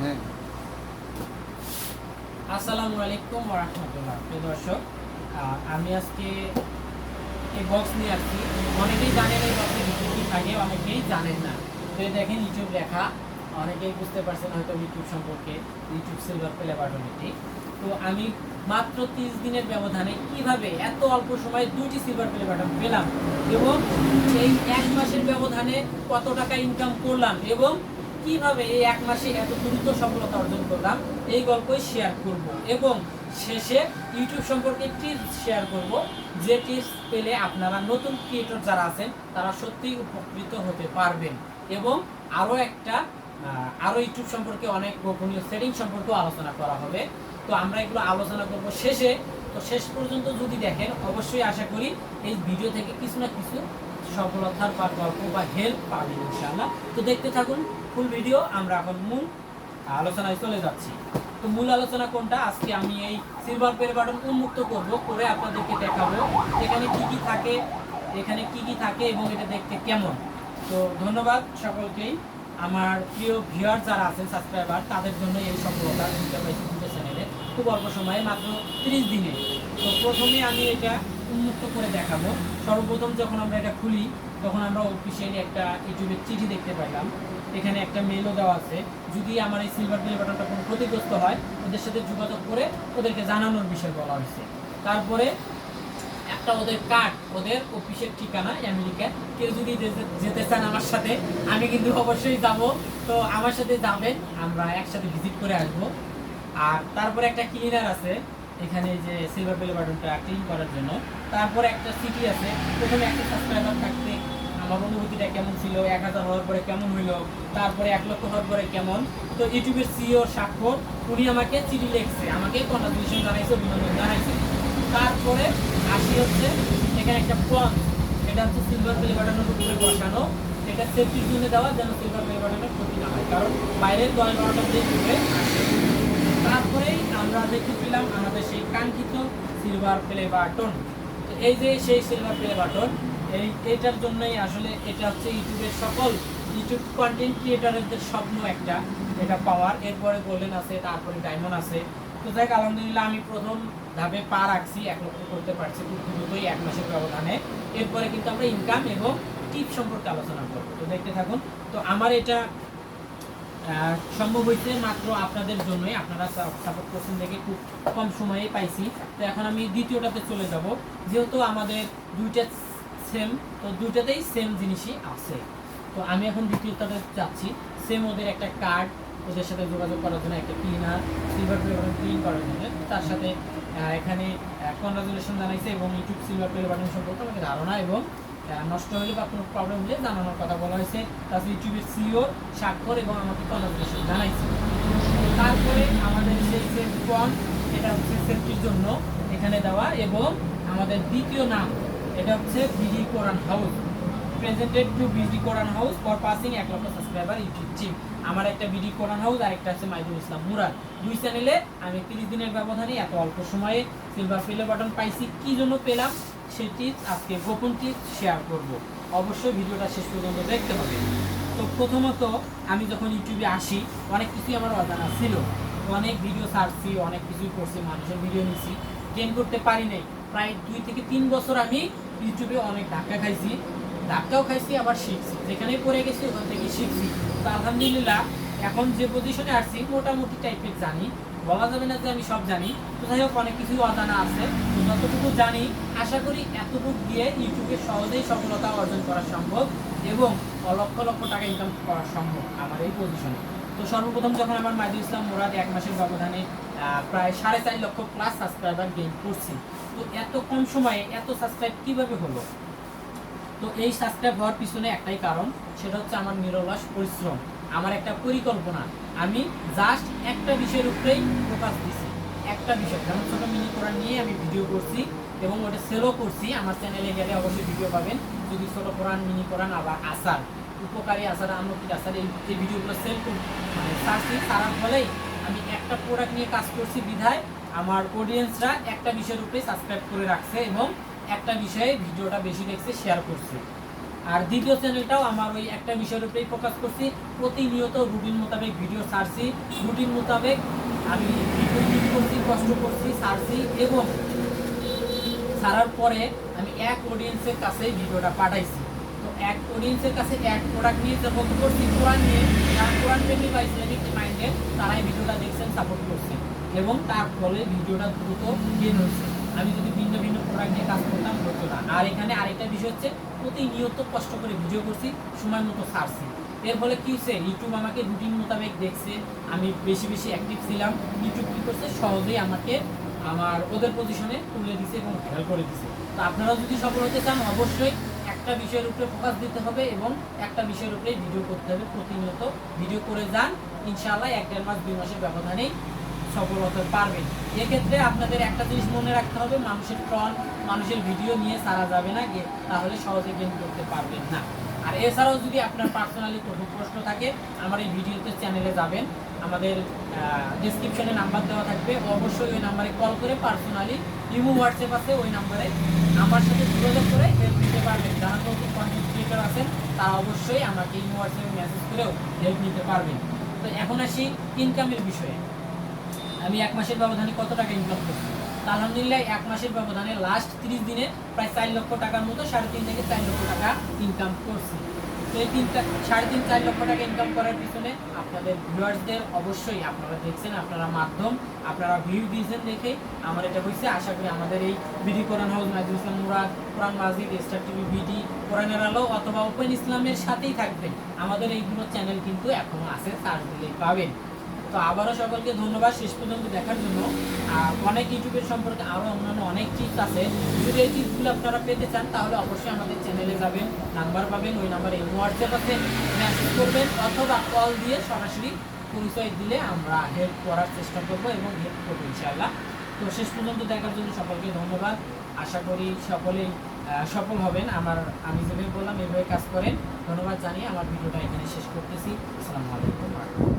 হ্যাঁ। আসসালামু আলাইকুম ওরহামতুল্লাহ প্রিয় দর্শক। আমি আজকে এই বক্স নিয়ে আসছি। অনেকেই জানেন এই বক্সে ভিডিও কি থাকে অনেকেই জানেন না। তো দেখেন ইউটিউব লেখা। অনেকেই বুঝতে পারছেন হয়তো ইউটিউব সম্পর্কে ইউটিউব সিলভার প্লে বাটন এটি। তো আমি মাত্র তিরিশ দিনের ব্যবধানে কীভাবে এত অল্প সময়ে দুইটি সিলভার প্লে বাটন পেলাম? এবং এই এক মাসের ব্যবধানে কত টাকা ইনকাম করলাম? এবং কীভাবে এই এক মাসে এত দ্রুত সফলতা অর্জন করলাম? এই গল্পই শেয়ার করব। এবং শেষে ইউটিউব সম্পর্কে টিপস শেয়ার করব, যে টিপস পেলে আপনারা নতুন ক্রিয়েটর যারা আছেন, তারা সত্যিই উপকৃত হতে পারবেন। এবং আরও একটা আরও ইউটিউব সম্পর্কে অনেক গোপনীয় সেটিং সম্পর্কেও আলোচনা করা হবে। তো আমরা এগুলো আলোচনা করব শেষে। তো শেষ পর্যন্ত যদি দেখেন, অবশ্যই আশা করি এই ভিডিও থেকে কিছু না কিছু সফলতার বা গল্প বা হেল্প পাবেন ইনশাআল্লাহ। তো দেখতে থাকুন ফুল ভিডিও আমরা এখন মূল আলোচনায় চলে যাচ্ছি। তো মূল আলোচনা কোনটা? আজকে আমি এই সিলভার প্লে বাটন উন্মুক্ত করব, করে আপনাদেরকে দেখাবো এখানে কি কি থাকে, এখানে কি কি থাকে এবং এটা দেখতে কেমন। তো ধন্যবাদ সকলকেই। আমার প্রিয় ভিউয়ার যারা আছেন সাবস্ক্রাইবার তাদের জন্য এই সফলতা দিতে পারছি দুটো চ্যানেলে খুব অল্প সময়ে, মাত্র তিরিশ দিনে। তো প্রথমে আমি এটা উন্মুক্ত করে দেখাবো। সর্বপ্রথম যখন আমরা এটা খুলি, তখন আমরা অফিসিয়ালি একটা ইউটিউবের চিঠি দেখতে পেলাম এখানে একটা মেলও দেওয়া আছে। যদি আমার এই সিলভার প্লে বাটনটা কোনো ক্ষতিগ্রস্ত হয়, ওদের সাথে যোগাযোগ করে ওদেরকে জানানোর বিষয় বলা হয়েছে। তারপরে একটা ওদের কার্ড ওদের অফিসের ঠিকানা আমেরিকা কেউ যদি যেতে চান আমার সাথে, আমি কিন্তু অবশ্যই যাব। তো আমার সাথে যাবেন, আমরা একসাথে ভিজিট করে আসব। আর তারপরে একটা ক্লিনার আছে, এখানে যে সিলভার প্লে বাটনটা ক্লিন করার জন্য। তারপরে একটা সিটি আছে প্রথমে একটা সাবস্ক্রাইবার থাকতে আমার অনুভূতিটা কেমন ছিল? এক হাজার হওয়ার পরে কেমন হইল? তারপরে এক লক্ষ হওয়ার পরে কেমন? তো ইউটিউবের সিও স্বাক্ষর, উনি আমাকে চিঠি লিখছে, আমাকে কন্ট্রাচুলেশন জানাইছে, অভিনন্দন জানাইছে। তারপরে আসি হচ্ছে, এখানে একটা ফ্রন্ট এটা হচ্ছে সিলভার প্লে বাটনের উপরে বসানো। এটা সেফটির জন্য দেওয়া, যেন সিলভার প্লে বাটনের ক্ষতি না হয়, কারণ বাইরের দশ বারোটা দিয়ে ঢুকে আসে তারপরেই আমরা দেখতে পেলাম আমাদের সেই কাঙ্ক্ষিত সিলভার প্লে বাটন এই যে সেই সিলভার প্লে বাটন এই এটার জন্যই আসলে এটা হচ্ছে ইউটিউবের সকল ইউটিউব কন্টেন্ট ক্রিয়েটারদের স্বপ্ন একটা, এটা পাওয়ার। এরপরে গোল্ডেন আছে, তারপরে ডায়মন্ড আছে। তো যাই আলহামদুলিল্লাহ আমি প্রথম ধাপে পা রাখছি, এক লক্ষ করতে পারছি খুব দ্রুতই, এক মাসের ব্যবধানে। এরপরে কিন্তু আমরা ইনকাম এবং টিপ সম্পর্কে আলোচনা করব। তো দেখতে থাকুন। তো আমার এটা সম্ভব হয়েছে মাত্র আপনাদের জন্যই। আপনারা সাপোর্ট করছেন দেখে খুব কম সময়ে পাইছি। তো এখন আমি দ্বিতীয়টাতে চলে যাব। যেহেতু আমাদের দুইটা সেম তো দুইটাতেই সেম জিনিসই আছে। তো আমি এখন দ্বিতীয়টাতে যাচ্ছি। সেম ওদের একটা কার্ড ওদের সাথে যোগাযোগ করার জন্য, একটা cleaner silver play button clean করার জন্য। তার সাথে এখানে কনগ্রাচুলেশন জানাইছে এবং ইউটিউব সিলভার প্লে বাটন সম্পর্কে আমাকে ধারণা এবং নষ্ট হলে বা কোনো প্রবলেম হলে জানানোর কথা বলা হয়েছে। তাছাড়া ইউটিউবের সিও স্বাক্ষর এবং আমাকে কনগ্রাচুলেশন জানাইছে। তারপরে আমাদের সেই সেফ ফর্ম এটা হচ্ছে সেফটির জন্য এখানে দেওয়া এবং আমাদের দ্বিতীয় নাম, এটা হচ্ছে BD Quran House presented to BD Quran House for passing এক লক্ষ সাবস্ক্রাইবার ইউটিউব টিম আমার একটা বিডি কোরআন হাউস আর একটা আছে মাইদুল ইসলাম মুরাদ। দুই চ্যানেলে আমি তিরিশ দিনের ব্যবধানে এত অল্প সময়ে সিলভার প্লে বাটন পাইছি, কি জন্য পেলাম? সেটি আজকে গোপন টিপ শেয়ার করব। অবশ্যই ভিডিওটা শেষ পর্যন্ত দেখতে হবে। তো প্রথমত, আমি যখন ইউটিউবে আসি, অনেক কিছুই আমার অজানা ছিল। অনেক ভিডিও ছাড়ছি, অনেক কিছুই করছি, মানুষের ভিডিও নিছি। গেম করতে পারি নাই। প্রায় দুই থেকে তিন বছর আমি ইউটিউবে অনেক ধাক্কা খাইছি। ধাক্কাও খাইছি, আবার শিখছি। যেখানে পড়ে গেছি, ওখান থেকে শিখছি। তো আলহামদুলিল্লাহ, এখন যে পজিশনে আসছি, মোটামুটি টাইপের জানি। বলা যাবে না যে আমি সব জানি। তো যাই হোক, অনেক কিছুই অজানা আছে। তো যতটুকু জানি, আশা করি এতটুকু দিয়ে ইউটিউবে সহজেই সফলতা অর্জন করা সম্ভব এবং লক্ষ লক্ষ টাকা ইনকাম করা সম্ভব আমার এই পজিশনে তো সর্বপ্রথম যখন আমার মাইদুল ইসলাম মুরাদ এক মাসের ব্যবধানে প্রায় সাড়ে চার লক্ষ প্লাস সাবস্ক্রাইবার গেইন করছি। তো এত কম সময়ে এত সাবস্ক্রাইব কীভাবে হলো? তো এই সাবস্ক্রাইব হওয়ার পিছনে একটাই কারণ, সেটা হচ্ছে আমার নিরলস পরিশ্রম। আমার একটা পরিকল্পনা। আমি জাস্ট একটা বিষয়ের উপরেই ফোকাস দিছি। একটা বিষয়, যেমন ছোট মিনি কোরআন নিয়ে আমি ভিডিও করছি এবং ওটা সেলও করছি। আমার চ্যানেলে গেলে অবশ্যই ভিডিও পাবেন। যদি ছোট কোরআন মিনি কোরআন আবার আসার উপকারী আসার আমলকির আসার এই এই ভিডিওগুলো সেল করি মানে সার্চি সারার ফলেই আমি একটা প্রোডাক্ট নিয়ে কাজ করছি বিধায় আমার অডিয়েন্সরা একটা বিষয়ের উপরে সাবস্ক্রাইব করে রাখছে এবং একটা বিষয়ে ভিডিওটা বেশি দেখছে শেয়ার করছে। আর দ্বিতীয় চ্যানেলটাও আমার ওই একটা বিষয়ের উপরেই ফোকাস করছি। প্রতিনিয়ত রুটিন মোতাবেক ভিডিও ছাড়ছি। রুটিন মোতাবেক আমি করছি কষ্ট করছি, ছাড়ছি এবং ছাড়ার পরে আমি এক অডিয়েন্সের কাছে ভিডিওটা পাঠাইছি। তো এক অডিয়েন্সের কাছে এক প্রোডাক্ট নিয়ে যে যখন করছি, কোরআন নিয়ে। যারা কোরআন প্রেমী বা ইসলামিক মাইন্ডে তারাই ভিডিওটা দেখছেন সাপোর্ট করছেন এবং তার ফলে ভিডিওটা দ্রুত গেন হয়েছে আমি যদি ভিন্ন ভিন্ন প্রোডাক্ট নিয়ে কাজ করতাম, হতো না। আর এখানে আরেকটা বিষয় হচ্ছে, প্রতিনিয়ত কষ্ট করে ভিডিও করছি, সময় মতো ছাড়ছি। এর ফলে কি হচ্ছে ইউটিউব আমাকে রুটিন মোতাবেক দেখছে, আমি বেশি বেশি অ্যাক্টিভ ছিলাম ইউটিউব কি করছে, সহজেই আমাকে আমার ওদের পজিশনে তুলে দিছে এবং হেল্প করে দিছে। তো আপনারাও যদি সফল হতে চান, অবশ্যই একটা বিষয়ের উপরে ফোকাস দিতে হবে এবং একটা বিষয়ের উপরে ভিডিও করতে হবে। প্রতিনিয়ত ভিডিও করে যান, ইনশাআল্লাহ এক দেড় মাস, দুই মাসের ব্যবধানেই সফল হতে পারবেন এক্ষেত্রে আপনাদের একটা জিনিস মনে রাখতে হবে, মানুষের ট্রন মানুষের ভিডিও নিয়ে সারা যাবে না তাহলে সহজে গেম করতে পারবেন না। আর এছাড়াও যদি আপনার পার্সোনালি কোনো প্রশ্ন থাকে, আমার এই ভিডিওতে চ্যানেলে যাবেন। আমাদের ডিসক্রিপশনে নাম্বার দেওয়া থাকবে। অবশ্যই ওই নাম্বারে কল করে পার্সোনালি ইমো হোয়াটসঅ্যাপ আছে, ওই নাম্বারে আমার সাথে যোগাযোগ করে হেল্প নিতে পারবেন। যারা নতুন কন্টেন্ট ক্রিয়েটার আছেন, তারা অবশ্যই আমাকে ইমো হোয়াটসঅ্যাপে মেসেজ করেও হেল্প নিতে পারবেন। তো এখন আসি ইনকামের বিষয়ে। আমি এক মাসের ব্যবধানে কত টাকা ইনকাম করছি? আলহামদুলিল্লাহ, এক মাসের ব্যবধানে লাস্ট তিরিশ দিনে প্রায় চার লক্ষ টাকার মতো সাড়ে তিন থেকে চার লক্ষ টাকা ইনকাম করছি। তো এই তিনটা সাড়ে তিন, চার লক্ষ টাকা ইনকাম করার পিছনে আপনাদের ভিউয়ার্সদের অবশ্যই আপনারা দেখছেন, আপনারা মাধ্যম, আপনারা ভিউ দিয়েছেন দেখে আমার এটা হয়েছে। আশা করি আমাদের এই BD Quran House Islam Murad, Quran Majid star TV BD কোরআনের আলো অথবা ওপেন ইসলামের সাথেই থাকবেন। আমাদের এইগুলো চ্যানেল কিন্তু এখনও আছে সার্চ দিলেই পাবেন। তো আবারও সকলকে ধন্যবাদ শেষ পর্যন্ত দেখার জন্য। আর অনেক ইউটিউবের সম্পর্কে আরও অন্যান্য অনেক টিপস আছে। যদি এই টিপসগুলো আপনারা পেতে চান, তাহলে অবশ্যই আমাদের চ্যানেলে যাবেন নাম্বার পাবেন, ওই নাম্বারে হোয়াটসঅ্যাপ আছে। মেসেজ করবেন অথবা কল দিয়ে সরাসরি পরিচয় দিলে আমরা হেল্প করার চেষ্টা করব এবং হেল্প করব ইনশাআল্লাহ। তো শেষ পর্যন্ত দেখার জন্য সকলকে ধন্যবাদ। আশা করি সকলেই সফল হবেন। আমার, আমি যেভাবে বললাম, এভাবে কাজ করেন। ধন্যবাদ জানিয়ে আমার ভিডিওটা এখানে শেষ করতেছি। আসসালামু আলাইকুম।